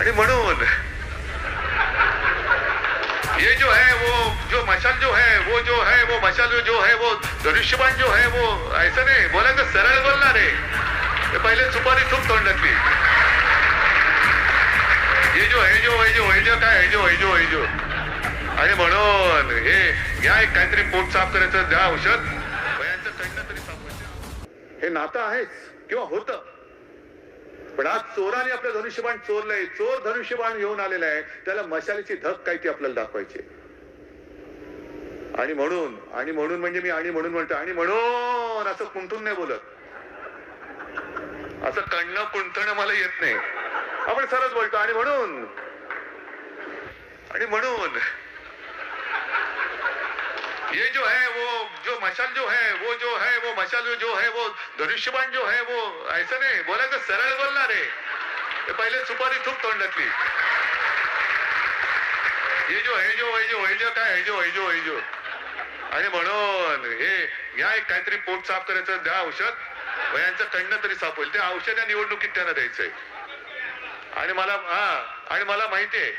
आणि म्हणून ये जो है वो जो मशाल जो है वो जो है वो मशाल जो है वो धनुष्यबाण जो है वो ऐसा नाही बोलायचं सरळ बोलणार आहे ते पहिले सुपारी खूप तोंडातली हे जो हे जो हे जो हे जो काय हे जो हे जो हे जो। आणि म्हणून हे घ्या एक काहीतरी पोट साफ करायचं द्या औषध। वयांचं कडनं तरी साफ हे नातं आहेच किंवा होतं. पण आज चोराने आपलं धनुष्यबाण चोरलंय. चोर धनुष्यबाण घेऊन आलेला आहे. त्याला मशालीची धक काय ती आपल्याला दाखवायची आणि म्हणून आणि म्हणून म्हणजे मी आणि म्हणून म्हणतो आणि म्हणून असं कुंठून नाही बोलत. असं कणणं कुंठणं मला येत नाही. आपण सरच बोलतो. आणि म्हणून आणि म्हणून ये जो है वो जो मशाल जो है वो जो है वो मशाल जो है वो धनुष्यबाण जो है वो ऐसा नाही बोलायचं सरळ बोलणार रे। पहिले सुपारी खूप तोंडातली हे जो हे जो हे जो हे जो काय हे जो हे जो हे जो। आणि म्हणून हे घ्या एक काहीतरी पोट साफ करायचं द्या औषध. वयांचं कडनं तरी साफ होईल. ते औषध या निवडणुकीत त्यांना द्यायचंय. आणि मला हा आणि मला माहितीये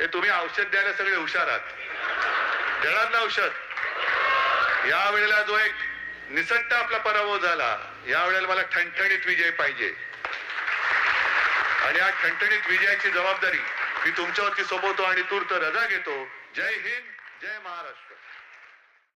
हे तुम्ही औषध द्यायला सगळे हुशार आहात. देणार ना औषध. या वेळेला जो एक निसट्ट आपला पराभव झाला या वेळेला मला ठणठणीत विजय पाहिजे. आणि या ठणठणीत विजयाची जबाबदारी मी तुमच्यावरती सोपवतो आणि तूर्त रजा घेतो. जय हिंद जय महाराष्ट्र.